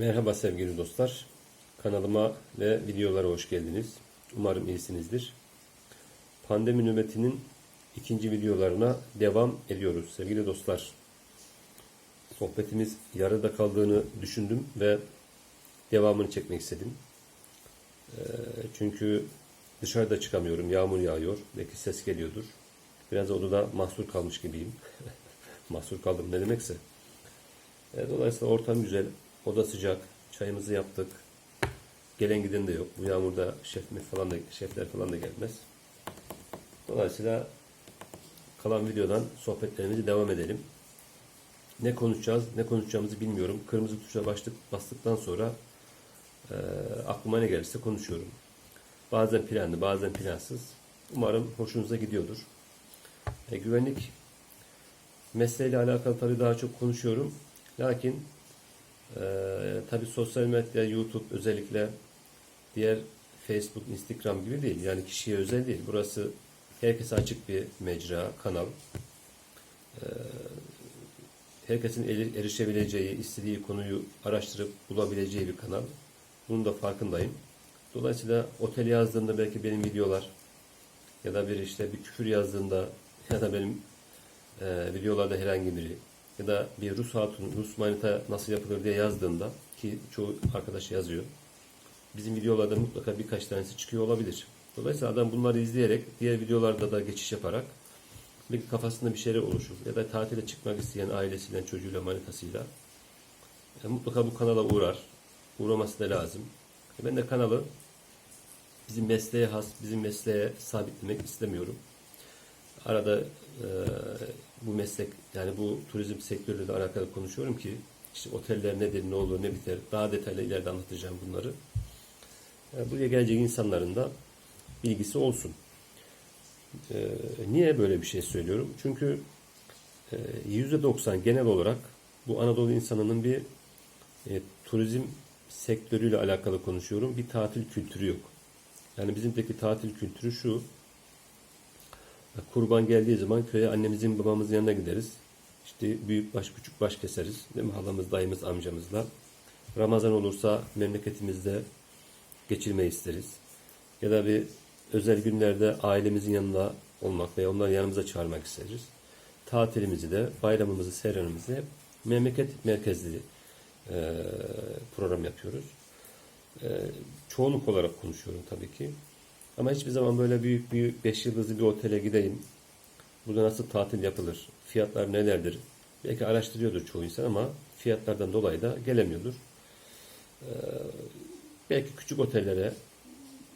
Merhaba sevgili dostlar. Kanalıma ve videolara hoş geldiniz. Umarım iyisinizdir. Pandemi nöbetinin ikinci videolarına devam ediyoruz sevgili dostlar. Sohbetimiz yarıda kaldığını düşündüm ve devamını çekmek istedim. Ee, Çünkü dışarıda çıkamıyorum. Yağmur yağıyor. Belki ses geliyordur. Biraz odada mahsur kalmış gibiyim. mahsur kaldım ne demekse. E, Dolayısıyla ortam güzel, oda sıcak, çayımızı yaptık. Gelen giden de yok. Bu yağmurda şef falan da şefler falan da gelmez. Dolayısıyla kalan videodan sohbetlerimizi devam edelim. Ne konuşacağız, ne konuşacağımızı bilmiyorum. Kırmızı tuşa başlık bastıktan sonra e, aklıma ne gelirse konuşuyorum. Bazen planlı, bazen plansız. Umarım hoşunuza gidiyordur. E, güvenlik mesleğiyle alakalı tabii daha çok konuşuyorum. Lakin e, tabii sosyal medya, YouTube özellikle diğer Facebook, Instagram gibi değil. Yani kişiye özel değil. Burası herkese açık bir mecra, kanal. E, herkesin eri- erişebileceği, istediği konuyu araştırıp bulabileceği bir kanal. Bunun da farkındayım. Dolayısıyla otel yazdığında belki benim videolar ya da bir işte bir küfür yazdığında ya da benim e, videolarda herhangi biri ya da bir Rus hatun, Rus manita nasıl yapılır diye yazdığında ki çoğu arkadaş yazıyor. Bizim videolarda mutlaka birkaç tanesi çıkıyor olabilir. Dolayısıyla adam bunları izleyerek diğer videolarda da geçiş yaparak bir kafasında bir şeyler oluşur. Ya da tatile çıkmak isteyen ailesiyle, çocuğuyla, manitasıyla e, mutlaka bu kanala uğrar. Uğraması da lazım. E, ben de kanalı bizim mesleğe has, bizim mesleğe sabitlemek istemiyorum. Arada e, bu meslek yani bu turizm sektörüyle alakalı konuşuyorum ki işte oteller nedir, ne olur, ne biter daha detaylı ileride anlatacağım bunları. E, buraya gelecek insanların da bilgisi olsun. E, niye böyle bir şey söylüyorum? Çünkü e, %90 genel olarak bu Anadolu insanının bir e, turizm sektörüyle alakalı konuşuyorum. Bir tatil kültürü yok. Yani bizimdeki tatil kültürü şu. Kurban geldiği zaman köye annemizin babamızın yanına gideriz. İşte büyük baş küçük baş keseriz. Değil mi? Halamız, dayımız, amcamızla. Ramazan olursa memleketimizde geçirmeyi isteriz. Ya da bir özel günlerde ailemizin yanında olmak veya onları yanımıza çağırmak isteriz. Tatilimizi de, bayramımızı, seyranımızı memleket merkezli e, program yapıyoruz. E, çoğunluk olarak konuşuyorum tabii ki. Ama hiçbir zaman böyle büyük büyük 5 yıldızlı bir otele gideyim. Burada nasıl tatil yapılır? Fiyatlar nelerdir? Belki araştırıyordur çoğu insan ama fiyatlardan dolayı da gelemiyordur. Ee, belki küçük otellere,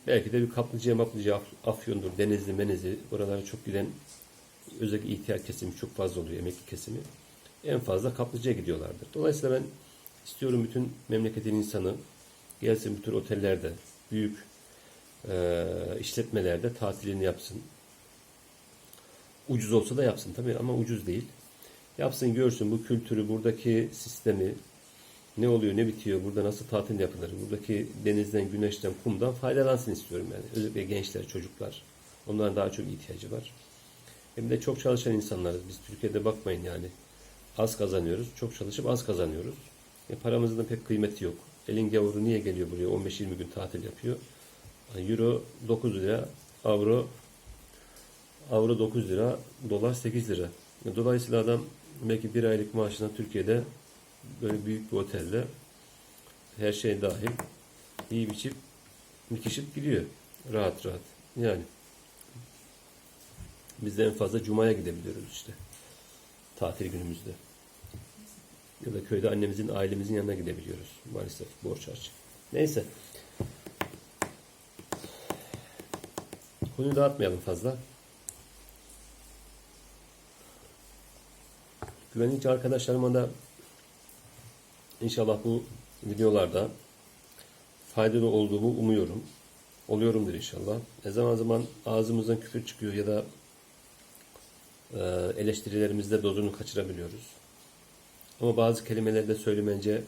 belki de bir kaplıcıya maplıcıya Af- Afyon'dur, Denizli, Menizli. Oralara çok giden özellikle ihtiyar kesimi çok fazla oluyor, emekli kesimi. En fazla kaplıcıya gidiyorlardır. Dolayısıyla ben istiyorum bütün memleketin insanı gelsin bütün otellerde, büyük e, işletmelerde tatilini yapsın. Ucuz olsa da yapsın tabii ama ucuz değil. Yapsın görsün bu kültürü, buradaki sistemi, ne oluyor, ne bitiyor, burada nasıl tatil yapılır, buradaki denizden, güneşten, kumdan faydalansın istiyorum yani. Özellikle gençler, çocuklar. Onların daha çok ihtiyacı var. Hem de çok çalışan insanlarız. Biz Türkiye'de bakmayın yani. Az kazanıyoruz. Çok çalışıp az kazanıyoruz. E, paramızın da pek kıymeti yok. Elin gavuru niye geliyor buraya 15-20 gün tatil yapıyor? Euro 9 lira, avro avro 9 lira, dolar 8 lira. Dolayısıyla adam belki bir aylık maaşına Türkiye'de böyle büyük bir otelde her şey dahil iyi biçip mikişip gidiyor. Rahat rahat. Yani biz de en fazla Cuma'ya gidebiliyoruz işte. Tatil günümüzde. Ya da köyde annemizin, ailemizin yanına gidebiliyoruz. Maalesef borç harç. Neyse. Konuyu dağıtmayalım fazla. Güvenlikçi arkadaşlarıma da inşallah bu videolarda faydalı olduğumu umuyorum. Oluyorumdur inşallah. E zaman zaman ağzımızdan küfür çıkıyor ya da e, eleştirilerimizde dozunu kaçırabiliyoruz. Ama bazı kelimeleri de söylemence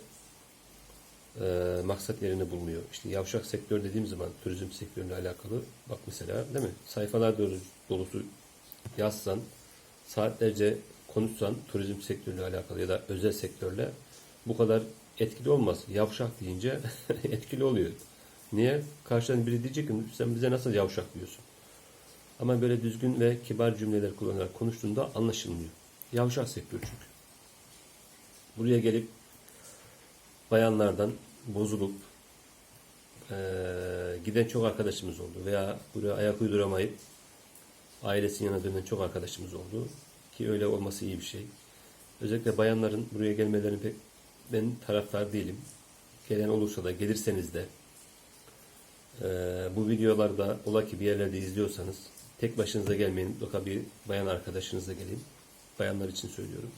e, maksat yerini bulmuyor. İşte yavşak sektör dediğim zaman turizm sektörüyle alakalı bak mesela değil mi? Sayfalar dolu- dolusu yazsan saatlerce konuşsan turizm sektörüyle alakalı ya da özel sektörle bu kadar etkili olmaz. Yavşak deyince etkili oluyor. Niye? Karşıdan biri diyecek ki sen bize nasıl yavşak diyorsun. Ama böyle düzgün ve kibar cümleler kullanarak konuştuğunda anlaşılmıyor. Yavşak sektör çünkü. Buraya gelip bayanlardan bozulup eee, giden çok arkadaşımız oldu. Veya buraya ayak uyduramayıp ailesinin yanına dönen çok arkadaşımız oldu. Ki öyle olması iyi bir şey. Özellikle bayanların buraya gelmelerini pek ben taraftar değilim. Gelen olursa da gelirseniz de eee, bu videolarda ola ki bir yerlerde izliyorsanız tek başınıza gelmeyin. Mutlaka bir bayan arkadaşınızla gelin. Bayanlar için söylüyorum.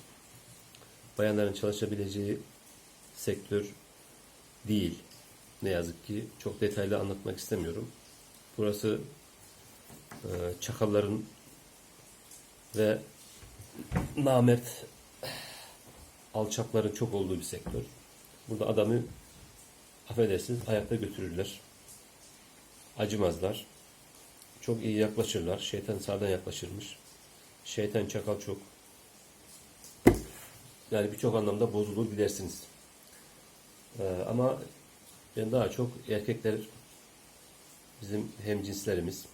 Bayanların çalışabileceği sektör değil. Ne yazık ki çok detaylı anlatmak istemiyorum. Burası e, çakalların ve namert alçakların çok olduğu bir sektör. Burada adamı affedersiniz ayakta götürürler. Acımazlar. Çok iyi yaklaşırlar. Şeytan sağdan yaklaşırmış. Şeytan çakal çok. Yani birçok anlamda bozulur gidersiniz. Ee, ama daha çok erkekler bizim hemcinslerimiz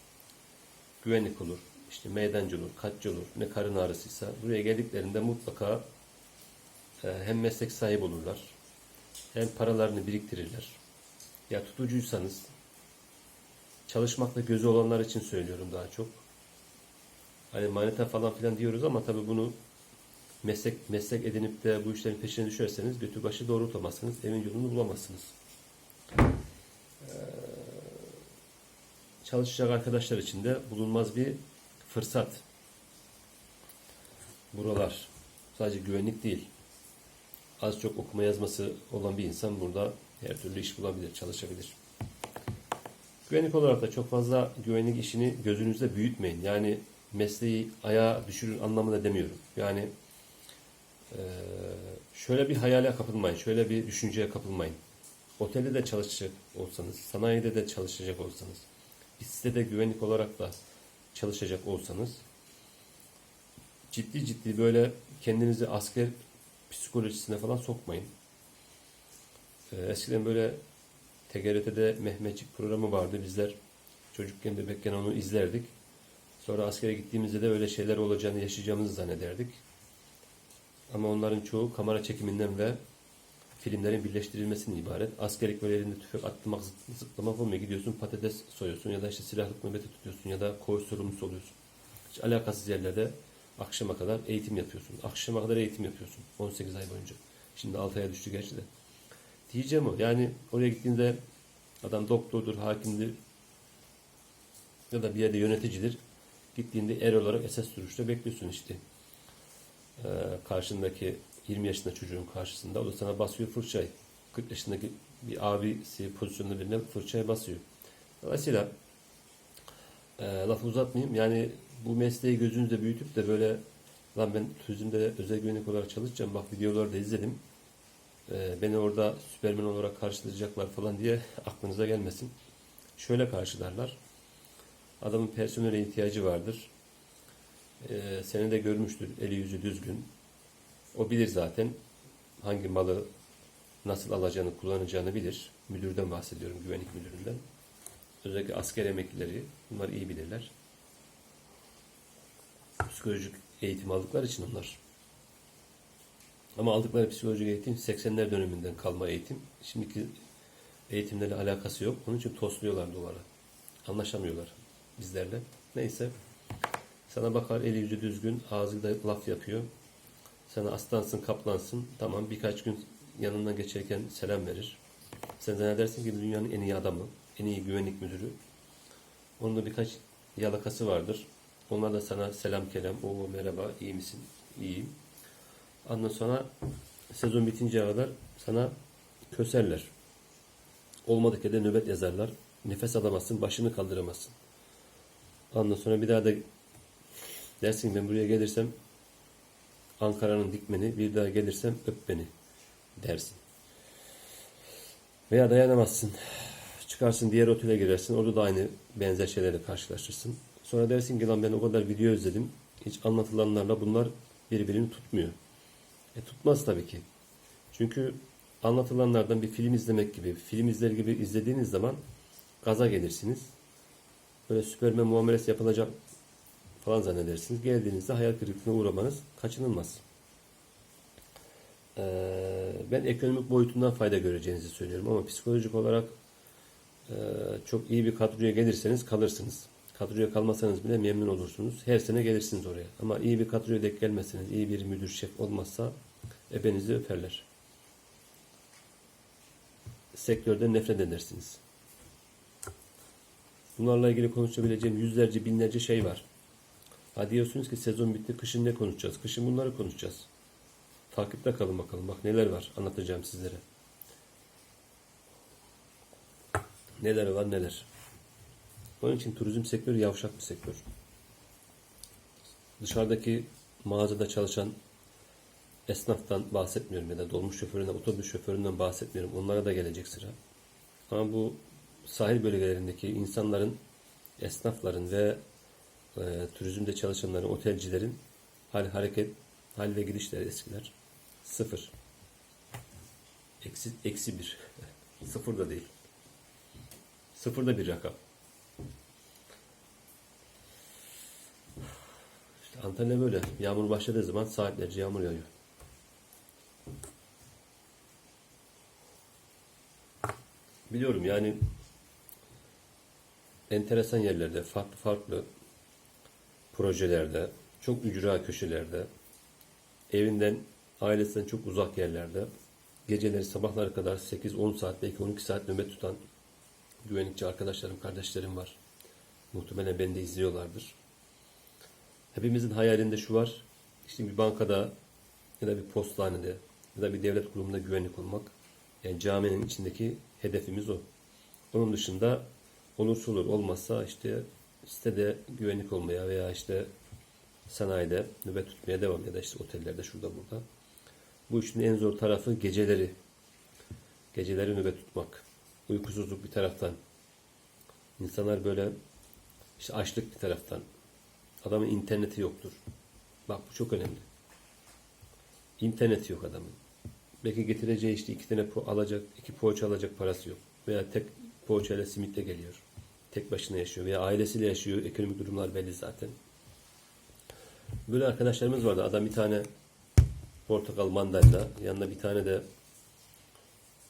güvenlik olur, işte meydancı olur, katçı olur, ne karın ağrısıysa buraya geldiklerinde mutlaka e, hem meslek sahibi olurlar, hem paralarını biriktirirler. Ya tutucuysanız, çalışmakta gözü olanlar için söylüyorum daha çok. Hani manita falan filan diyoruz ama tabii bunu meslek meslek edinip de bu işlerin peşine düşerseniz götü başı doğrultamazsınız, evin yolunu bulamazsınız. Ee, çalışacak arkadaşlar için de bulunmaz bir fırsat. Buralar sadece güvenlik değil. Az çok okuma yazması olan bir insan burada her türlü iş bulabilir, çalışabilir. Güvenlik olarak da çok fazla güvenlik işini gözünüzde büyütmeyin. Yani mesleği ayağa düşürün anlamında demiyorum. Yani şöyle bir hayale kapılmayın, şöyle bir düşünceye kapılmayın. Otelde de çalışacak olsanız, sanayide de çalışacak olsanız, bir sitede güvenlik olarak da çalışacak olsanız, ciddi ciddi böyle kendinizi asker psikolojisine falan sokmayın. Ee, eskiden böyle TGRT'de Mehmetçik programı vardı. Bizler çocukken bebekken onu izlerdik. Sonra askere gittiğimizde de öyle şeyler olacağını yaşayacağımızı zannederdik. Ama onların çoğu kamera çekiminden ve filmlerin birleştirilmesinden ibaret. Askerlik böyle elinde tüfek zıp- zıplamak olmuyor. Gidiyorsun patates soyuyorsun ya da işte silahlık nöbeti tutuyorsun ya da koğuş sorumlusu oluyorsun. Hiç alakasız yerlerde akşama kadar eğitim yapıyorsun. Akşama kadar eğitim yapıyorsun. 18 ay boyunca. Şimdi 6 aya düştü gerçi de. Diyeceğim o. Yani oraya gittiğinde adam doktordur, hakimdir ya da bir yerde yöneticidir. Gittiğinde er olarak esas duruşta bekliyorsun işte. Ee, karşındaki 20 yaşında çocuğun karşısında o da sana basıyor fırçayı. 40 yaşındaki bir abisi pozisyonda birine fırçaya basıyor. Dolayısıyla e, lafı uzatmayayım. Yani bu mesleği gözünüzde büyütüp de böyle lan ben turizmde özel güvenlik olarak çalışacağım. Bak videoları da izledim. E, beni orada süpermen olarak karşılayacaklar falan diye aklınıza gelmesin. Şöyle karşılarlar. Adamın personele ihtiyacı vardır. E, seni de görmüştür. Eli yüzü düzgün. O bilir zaten hangi malı nasıl alacağını, kullanacağını bilir. Müdürden bahsediyorum, güvenlik müdüründen. Özellikle asker emeklileri bunlar iyi bilirler. Psikolojik eğitim aldıkları için onlar. Ama aldıkları psikolojik eğitim 80'ler döneminden kalma eğitim. Şimdiki eğitimlerle alakası yok. Onun için tosluyorlar duvara. Anlaşamıyorlar bizlerle. Neyse. Sana bakar eli yüzü düzgün, ağzı da laf yapıyor. Sana aslansın, kaplansın. Tamam birkaç gün yanından geçerken selam verir. Sen zannedersin ki dünyanın en iyi adamı, en iyi güvenlik müdürü. Onun da birkaç yalakası vardır. Onlar da sana selam kelam, o merhaba, iyi misin? İyiyim. Ondan sonra sezon bitinceye kadar sana köserler. Olmadık yerde nöbet yazarlar. Nefes alamazsın, başını kaldıramazsın. Ondan sonra bir daha da dersin ben buraya gelirsem Ankara'nın dikmeni, bir daha gelirsem öp beni dersin. Veya dayanamazsın. Çıkarsın diğer otele girersin. Orada da aynı benzer şeylerle karşılaşırsın. Sonra dersin ki lan ben o kadar video izledim. Hiç anlatılanlarla bunlar birbirini tutmuyor. E tutmaz tabii ki. Çünkü anlatılanlardan bir film izlemek gibi, film izler gibi izlediğiniz zaman gaza gelirsiniz. Böyle süpermen muamelesi yapılacak falan zannedersiniz. Geldiğinizde hayal kırıklığına uğramanız kaçınılmaz. Ee, ben ekonomik boyutundan fayda göreceğinizi söylüyorum ama psikolojik olarak e, çok iyi bir kadroya gelirseniz kalırsınız. Kadroya kalmasanız bile memnun olursunuz. Her sene gelirsiniz oraya. Ama iyi bir kadroya denk gelmezseniz, iyi bir müdür şef olmazsa ebenizi öperler. Sektörden nefret edersiniz. Bunlarla ilgili konuşabileceğim yüzlerce, binlerce şey var. Ha diyorsunuz ki sezon bitti, kışın ne konuşacağız? Kışın bunları konuşacağız. Takipte kalın bakalım. Bak neler var anlatacağım sizlere. Neler var neler. Onun için turizm sektörü yavşak bir sektör. Dışarıdaki mağazada çalışan esnaftan bahsetmiyorum ya da dolmuş şoföründen, otobüs şoföründen bahsetmiyorum. Onlara da gelecek sıra. Ama bu sahil bölgelerindeki insanların, esnafların ve e, turizmde çalışanların, otelcilerin hal hareket, hal ve gidişleri eskiler. Sıfır. Eksi, eksi bir. Sıfır da değil. Sıfır da bir rakam. İşte Antalya böyle. Yağmur başladığı zaman saatlerce yağmur yağıyor. Biliyorum yani enteresan yerlerde, farklı farklı projelerde, çok ücra köşelerde, evinden, ailesinden çok uzak yerlerde, geceleri sabahlara kadar 8-10 saat, belki 12 saat nöbet tutan güvenlikçi arkadaşlarım, kardeşlerim var. Muhtemelen beni de izliyorlardır. Hepimizin hayalinde şu var. İşte bir bankada ya da bir postanede ya da bir devlet kurumunda güvenlik olmak. Yani caminin içindeki hedefimiz o. Onun dışında olursa olur olmazsa işte sitede güvenlik olmaya veya işte sanayide nöbet tutmaya devam ya da işte otellerde şurada burada. Bu işin en zor tarafı geceleri. Geceleri nöbet tutmak. Uykusuzluk bir taraftan. İnsanlar böyle işte açlık bir taraftan. Adamın interneti yoktur. Bak bu çok önemli. İnterneti yok adamın. Belki getireceği işte iki tane po- alacak, iki poğaça alacak parası yok. Veya tek poğaçayla simitle geliyor. Tek başına yaşıyor veya ailesiyle yaşıyor. Ekonomik durumlar belli zaten. Böyle arkadaşlarımız vardı. Adam bir tane portakal mandalina, yanına bir tane de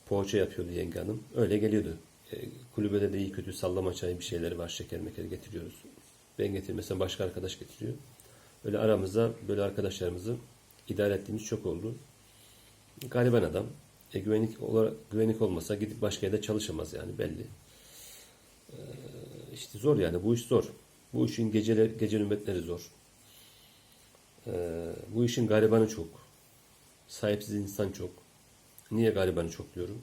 poğaça yapıyordu yenge hanım. Öyle geliyordu. E, kulübede de iyi kötü sallama çayı bir şeyleri var. Şeker meker getiriyoruz. Ben getirmesem başka arkadaş getiriyor. Öyle aramızda böyle arkadaşlarımızı idare ettiğimiz çok oldu. Gariban adam. E, güvenlik olarak güvenlik olmasa gidip başka yerde çalışamaz yani belli. E, işte zor yani bu iş zor. Bu işin geceler, gece nöbetleri zor. E, bu işin garibanı çok. Sahipsiz insan çok. Niye garibanı çok diyorum?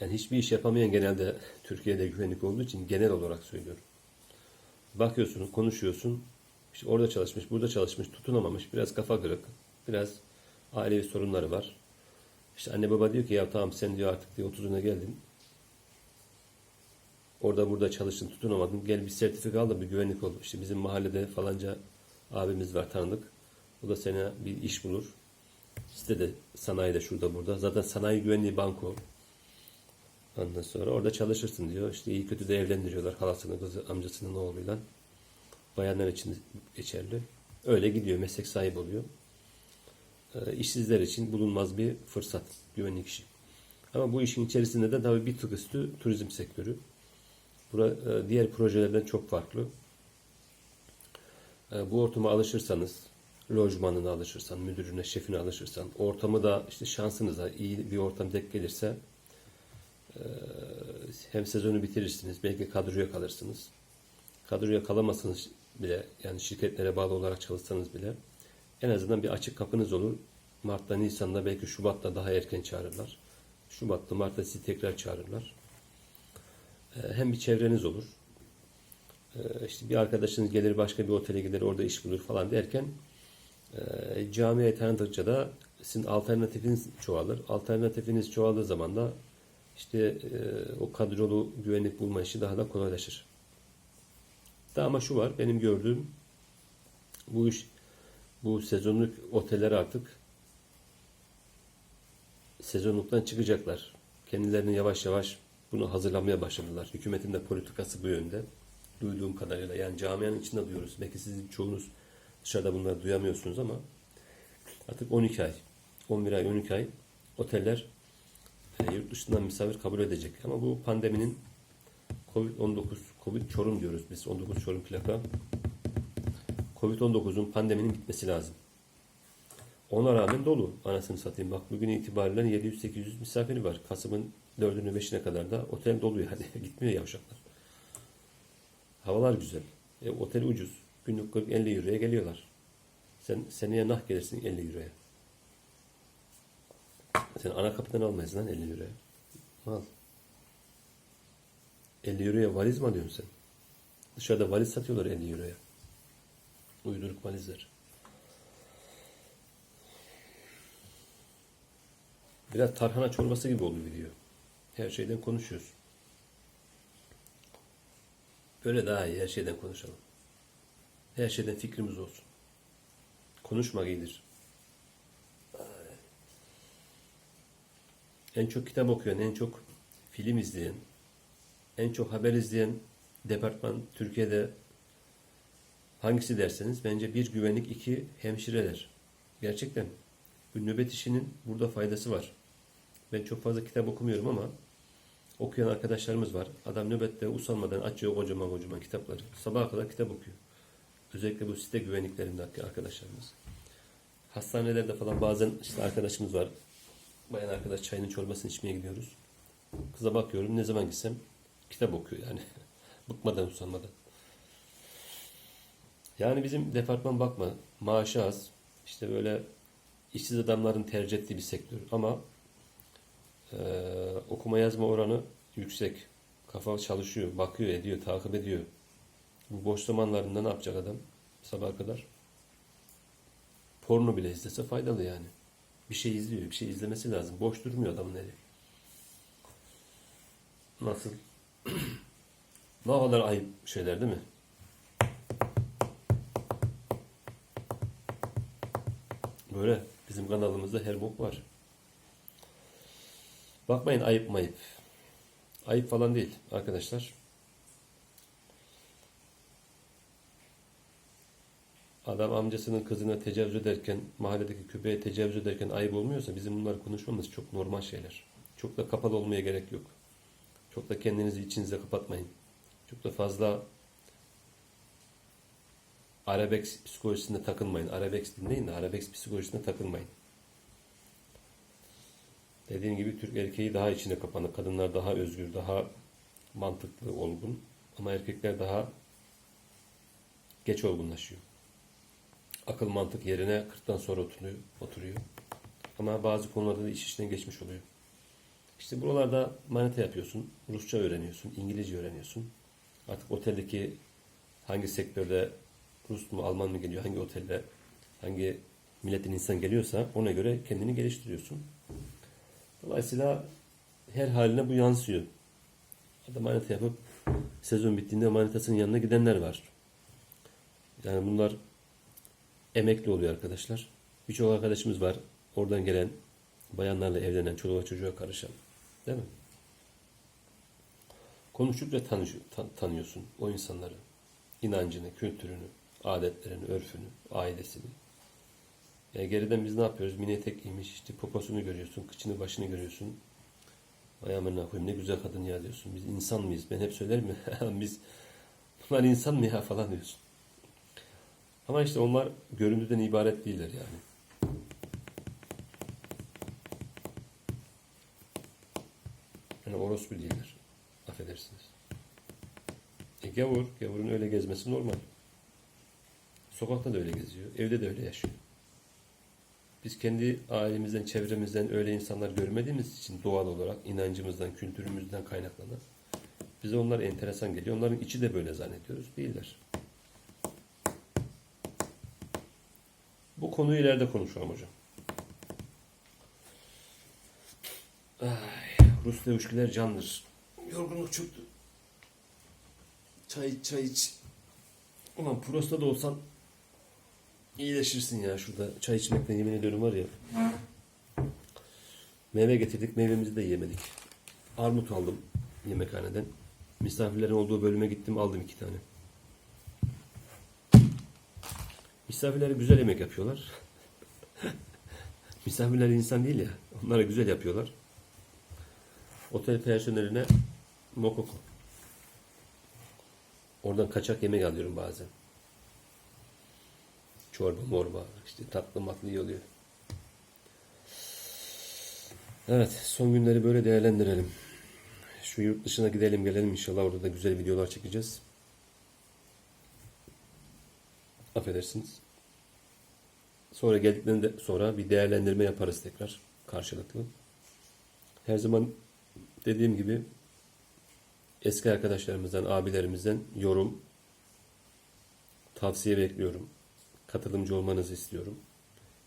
Yani hiçbir iş yapamayan genelde Türkiye'de güvenlik olduğu için genel olarak söylüyorum. Bakıyorsun, konuşuyorsun. İşte orada çalışmış, burada çalışmış, tutunamamış, biraz kafa kırık, biraz ailevi sorunları var. İşte anne baba diyor ki ya tamam sen diyor artık diyor 30'una geldin. Orada burada çalıştın, tutunamadın. Gel bir sertifika al da bir güvenlik ol. İşte bizim mahallede falanca abimiz var tanıdık. O da sana bir iş bulur. Sitede, sanayide şurada burada. Zaten sanayi güvenliği banko. Ondan sonra orada çalışırsın diyor. İşte iyi kötü de evlendiriyorlar halasının kızı, amcasının oğluyla. Bayanlar için geçerli. Öyle gidiyor, meslek sahibi oluyor. E, işsizler için bulunmaz bir fırsat güvenlik işi. Ama bu işin içerisinde de tabii bir tık üstü turizm sektörü. Bura, e, diğer projelerden çok farklı. E, bu ortama alışırsanız, lojmanına alışırsan, müdürüne, şefine alışırsan, ortamı da işte şansınıza iyi bir ortam denk gelirse e, hem sezonu bitirirsiniz, belki kadroya kalırsınız. Kadroya kalamazsınız bile, yani şirketlere bağlı olarak çalışsanız bile en azından bir açık kapınız olur. Mart'ta, Nisan'da, belki Şubat'ta daha erken çağırırlar. Şubat'ta, Mart'ta sizi tekrar çağırırlar. E, Hem bir çevreniz olur. E, işte bir arkadaşınız gelir başka bir otele gider orada iş bulur falan derken e, camiye tanıdıkça da sizin alternatifiniz çoğalır. Alternatifiniz çoğaldığı zaman da işte e, o kadrolu güvenlik bulma işi daha da kolaylaşır. Da ama şu var benim gördüğüm bu iş bu sezonluk oteller artık sezonluktan çıkacaklar. Kendilerini yavaş yavaş bunu hazırlamaya başladılar. Hükümetin de politikası bu yönde. Duyduğum kadarıyla yani camianın içinde duyuyoruz. Belki sizin çoğunuz dışarıda bunları duyamıyorsunuz ama artık 12 ay, 11 ay, 12 ay oteller e, yurt dışından misafir kabul edecek. Ama bu pandeminin Covid-19, Covid Çorum diyoruz biz. 19 Çorum plaka. Covid-19'un pandeminin bitmesi lazım. Ona rağmen dolu. Anasını satayım. Bak bugün itibariyle 700-800 misafiri var. Kasım'ın 4'ünü 5'ine kadar da otel dolu yani. Gitmiyor yavşaklar. Havalar güzel. E, otel ucuz. Günlük 40-50 euroya geliyorlar. Sen seneye nah gelirsin 50 euroya. Sen ana kapıdan almayız lan 50 euroya. Al. 50 euroya valiz mi alıyorsun sen? Dışarıda valiz satıyorlar 50 euroya. Uyduruk valizler. Biraz tarhana çorbası gibi oldu video. Her şeyden konuşuyoruz. Böyle daha iyi her şeyden konuşalım. Her şeyden fikrimiz olsun. Konuşmak iyidir. En çok kitap okuyan, en çok film izleyen, en çok haber izleyen departman Türkiye'de hangisi derseniz bence bir güvenlik, iki hemşireler. Gerçekten bu nöbet işinin burada faydası var. Ben çok fazla kitap okumuyorum ama okuyan arkadaşlarımız var. Adam nöbette usanmadan açıyor kocaman kocaman kitapları. Sabaha kadar kitap okuyor. Özellikle bu site güvenliklerindeki arkadaşlarımız. Hastanelerde falan bazen işte arkadaşımız var. Bayan arkadaş çayının çorbasını içmeye gidiyoruz. Kıza bakıyorum ne zaman gitsem kitap okuyor yani. Bıkmadan usanmadan. Yani bizim departman bakma maaşı az. İşte böyle işsiz adamların tercih ettiği bir sektör ama e, okuma yazma oranı yüksek. Kafa çalışıyor, bakıyor, ediyor, takip ediyor. Bu boş zamanlarında ne yapacak adam sabaha kadar? Porno bile izlese faydalı yani. Bir şey izliyor, bir şey izlemesi lazım. Boş durmuyor adamın eli. Nasıl? ne kadar ayıp şeyler değil mi? Böyle bizim kanalımızda her bok var. Bakmayın ayıp mayıp. Ayıp falan değil arkadaşlar. Adam amcasının kızına tecavüz ederken, mahalledeki köpeğe tecavüz ederken ayıp olmuyorsa bizim bunları konuşmamız çok normal şeyler. Çok da kapalı olmaya gerek yok. Çok da kendinizi içinize kapatmayın. Çok da fazla arabesk psikolojisine takılmayın. Arabesk dinleyin de arabesk psikolojisine takılmayın. Dediğim gibi Türk erkeği daha içine kapanık. Kadınlar daha özgür, daha mantıklı, olgun. Ama erkekler daha geç olgunlaşıyor. Akıl mantık yerine 40'tan sonra oturuyor. oturuyor. Ama bazı konularda da iş işten geçmiş oluyor. İşte buralarda manita yapıyorsun, Rusça öğreniyorsun, İngilizce öğreniyorsun. Artık oteldeki hangi sektörde Rus mu, Alman mı geliyor, hangi otelde, hangi milletin insan geliyorsa ona göre kendini geliştiriyorsun. Dolayısıyla her haline bu yansıyor. Adam manita yapıp sezon bittiğinde manitasının yanına gidenler var. Yani bunlar emekli oluyor arkadaşlar. Birçok arkadaşımız var. Oradan gelen bayanlarla evlenen, çoluğa çocuğa karışan. Değil mi? Konuştukça tanış, tan- tanıyorsun o insanları. İnancını, kültürünü, adetlerini, örfünü, ailesini. Yani geriden biz ne yapıyoruz? Mini etek giymiş, işte poposunu görüyorsun, kıçını başını görüyorsun. Vay amına koyayım ne güzel kadın ya diyorsun. Biz insan mıyız? Ben hep söylerim ya. biz bunlar insan mı ya falan diyorsun. Ama işte onlar görüntüden ibaret değiller yani. Yani orospu değiller. Affedersiniz. E gavur, gavurun öyle gezmesi normal. Sokakta da öyle geziyor. Evde de öyle yaşıyor. Biz kendi ailemizden, çevremizden öyle insanlar görmediğimiz için doğal olarak inancımızdan, kültürümüzden kaynaklanan bize onlar enteresan geliyor. Onların içi de böyle zannediyoruz. Değiller. Bu konuyu ileride konuşalım hocam. Ay, Rus dövüşkiler candır. Yorgunluk çöktü. Çay iç, çay iç. Ulan prosta da olsan iyileşirsin ya şurada. Çay içmekten yemin ediyorum var ya. Meyve getirdik. Meyvemizi de yemedik. Armut aldım yemekhaneden. Misafirlerin olduğu bölüme gittim aldım iki tane. Misafirler güzel yemek yapıyorlar. Misafirler insan değil ya. Onlara güzel yapıyorlar. Otel personeline mokoko. Oradan kaçak yemek alıyorum bazen. Çorba morba işte tatlı matlı iyi oluyor. Evet son günleri böyle değerlendirelim. Şu yurt dışına gidelim gelelim inşallah orada da güzel videolar çekeceğiz. Affedersiniz. Sonra geldikten de sonra bir değerlendirme yaparız tekrar karşılıklı. Her zaman dediğim gibi eski arkadaşlarımızdan, abilerimizden yorum, tavsiye bekliyorum. Katılımcı olmanızı istiyorum.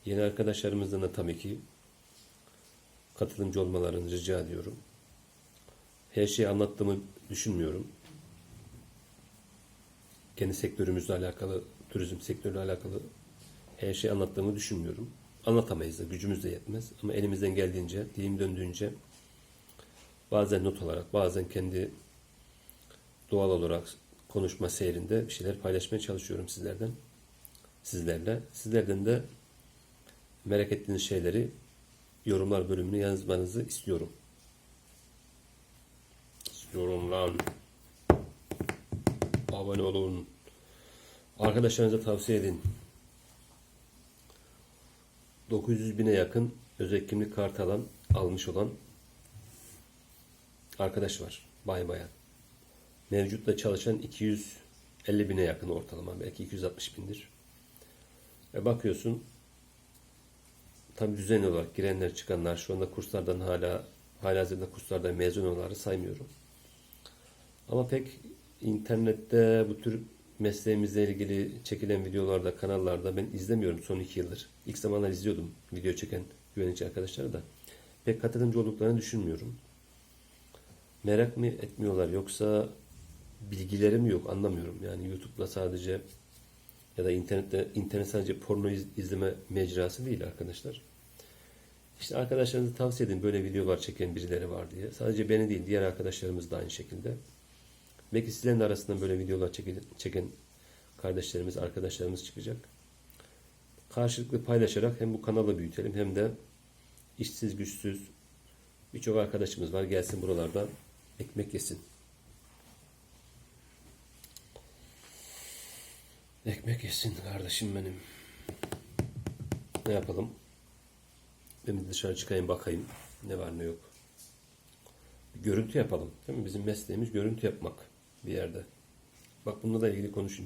Yeni arkadaşlarımızdan da tabii ki katılımcı olmalarını rica ediyorum. Her şeyi anlattığımı düşünmüyorum. Kendi sektörümüzle alakalı, turizm sektörüyle alakalı her şeyi anlattığımı düşünmüyorum. Anlatamayız da, gücümüz de yetmez. Ama elimizden geldiğince, dilim döndüğünce bazen not olarak, bazen kendi doğal olarak konuşma seyrinde bir şeyler paylaşmaya çalışıyorum sizlerden. Sizlerle. Sizlerden de merak ettiğiniz şeyleri yorumlar bölümüne yazmanızı istiyorum. İstiyorum lan. Abone olun. Arkadaşlarınıza tavsiye edin. 900 bine yakın özel kimlik kartı alan, almış olan arkadaş var. Bay bayan. Mevcutta çalışan 250 bine yakın ortalama. Belki 260 bindir. Ve bakıyorsun tabi düzenli olarak girenler çıkanlar şu anda kurslardan hala halihazırda kurslardan mezun olanları saymıyorum. Ama pek internette bu tür mesleğimizle ilgili çekilen videolarda, kanallarda ben izlemiyorum son iki yıldır. İlk zamanlar izliyordum video çeken güvenici arkadaşları da. Pek katılımcı olduklarını düşünmüyorum. Merak mı etmiyorlar yoksa bilgileri mi yok anlamıyorum. Yani YouTube'da sadece ya da internette internet sadece porno iz- izleme mecrası değil arkadaşlar. İşte arkadaşlarınızı tavsiye edin böyle videolar çeken birileri var diye. Sadece beni değil diğer arkadaşlarımız da aynı şekilde. Belki sizlerin arasından böyle videolar çeken, kardeşlerimiz, arkadaşlarımız çıkacak. Karşılıklı paylaşarak hem bu kanalı büyütelim hem de işsiz güçsüz birçok arkadaşımız var. Gelsin buralarda ekmek yesin. Ekmek yesin kardeşim benim. Ne yapalım? Ben bir dışarı çıkayım bakayım. Ne var ne yok. Bir görüntü yapalım. Değil mi? Bizim mesleğimiz görüntü yapmak bir yerde. Bak bununla da ilgili konuşayım.